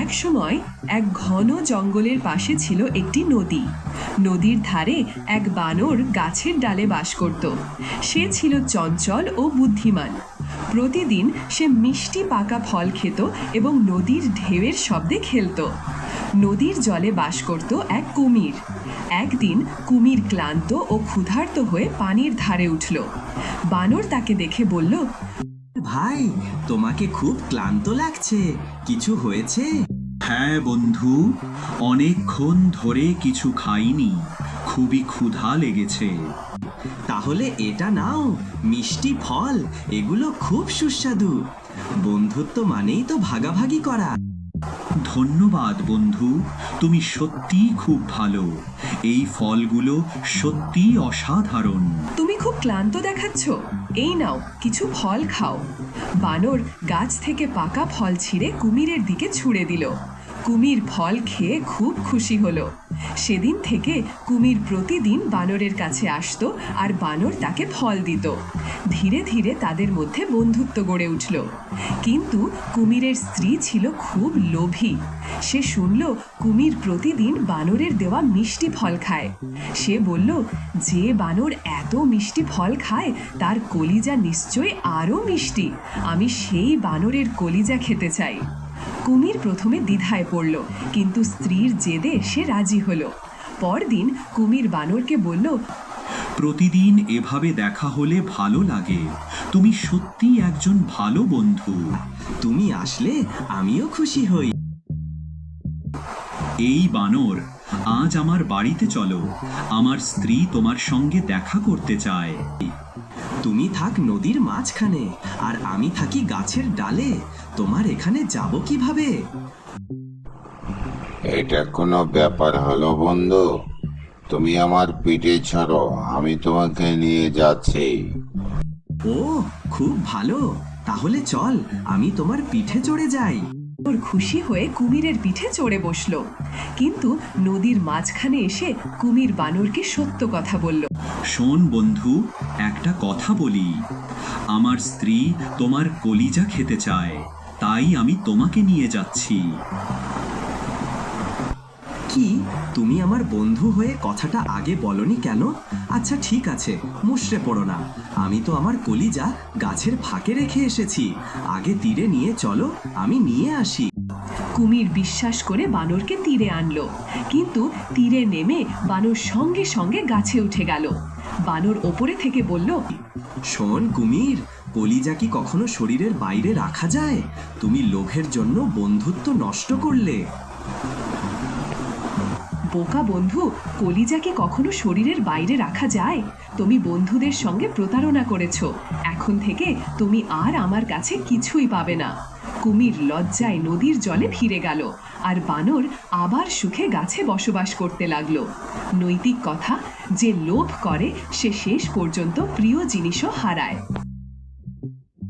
এক সময় এক ঘন জঙ্গলের পাশে ছিল একটি নদী। নদীর ধারে এক বানর গাছের ডালে বাস করত। সে ছিল চঞ্চল ও বুদ্ধিমান। প্রতিদিন সে মিষ্টি পাকা ফল খেত এবং নদীর ঢেউয়ের শব্দে খেলত। নদীর জলে বাস করত এক কুমির। একদিন কুমির ক্লান্ত ও ক্ষুধার্ত হয়ে পানির ধারে উঠল। বানর তাকে দেখে বলল ভাই তোমাকে খুব ক্লান্ত লাগছে। কিছু হয়েছে? হ্যাঁ বন্ধু অনেকক্ষণ ধরে কিছু খাইনি। খুবই ক্ষুধা লেগেছে। তাহলে এটা নাও মিষ্টি ফল এগুলো খুব সুস্বাদু। বন্ধুত্ব মানেই তো ভাগাভাগি করা। ধন্যবাদ, বন্ধু। তুমি সত্যিই খুব ভালো। এই ফলগুলো সত্যিই অসাধারণ। তুমি খুব ক্লান্ত দেখাচ্ছ। এই নাও, কিছু ফল খাও। বানর গাছ থেকে পাকা ফল ছিঁড়ে কুমিরের দিকে ছুঁড়ে দিল। কুমির ফল খেয়ে খুব খুশি হলো। সেদিন থেকে কুমির প্রতিদিন বানরের কাছে আসতো আর বানর তাকে ফল দিত। ধীরে ধীরে তাদের মধ্যে বন্ধুত্ব গড়ে উঠল। কিন্তু কুমিরের স্ত্রী ছিল খুব লোভী। সে শুনল কুমির প্রতিদিন বানরের দেওয়া মিষ্টি ফল খায়। সে বলল, যে বানর এত মিষ্টি ফল খায়, তার কলিজা নিশ্চয়ই আরও মিষ্টি। আমি সেই বানরের কলিজা খেতে চাই। কুমির প্রথমে দ্বিধায় পড়ল, কিন্তু স্ত্রীর জেদে সে রাজি হলো। পরদিন কুমির বানরকে বলল, প্রতিদিন এভাবে দেখা হলে ভালো লাগে। তুমি সত্যিই একজন ভালো বন্ধু। তুমি আসলে আমিও খুশি হই। এই বানর, আজ আমার বাড়িতে চলো। আমার স্ত্রী তোমার সঙ্গে দেখা করতে চায়। তুমি থাক নদীর মাঝখানে আর আমি থাকি গাছের ডালে। তোমার এখানে যাব কীভাবে? এটা কোনো ব্যাপার হলো বন্ধু। তুমি আমার পিঠে ছাড়ো আমি তোমাকে নিয়ে যাচ্ছি। ও খুব ভালো। তাহলে চল আমি তোমার পিঠে চড়ে যাই। ওর খুশি হয়ে কুমিরের পিঠে চড়ে বসল। কিন্তু নদীর মাঝখানে এসে কুমির বানরকে সত্য কথা বলল। শোন বন্ধু একটা কথা বলি। আমার স্ত্রী তোমার কলিজা খেতে চায় তাই আমি তোমাকে নিয়ে যাচ্ছি। কি? তুমি আমার বন্ধু হয়ে কথাটা আগে বলনি কেন? আচ্ছা ঠিক আছে মুশড়ে পড়ো না। আমি তো আমার কলিজা গাছের ফাঁকে রেখে এসেছি। আগে তীরে নিয়ে চলো আমি নিয়ে আসি। কুমির বিশ্বাস করে বানরকে তীরে আনলো। কিন্তু তীরে নেমে বানর সঙ্গে সঙ্গে গাছে উঠে গেল। বানর ওপরে থেকে বলল শোন কুমির কলিজা কি কখনো শরীরের বাইরে রাখা যায়? তুমি লোভের জন্য বন্ধুত্ব নষ্ট করলে। বোকা বন্ধু কলিজাকে কখনো শরীরের বাইরে রাখা যায়? তুমি বন্ধুদের সঙ্গে প্রতারণা করেছ। এখন থেকে তুমি আর আমার কাছে কিছুই পাবে না। কুমির লজ্জায় নদীর জলে ফিরে গেল আর বানর আবার সুখে গাছে বসবাস করতে লাগল। নৈতিক কথা, যে লোভ করে, সে শেষ পর্যন্ত প্রিয় জিনিসও হারায়।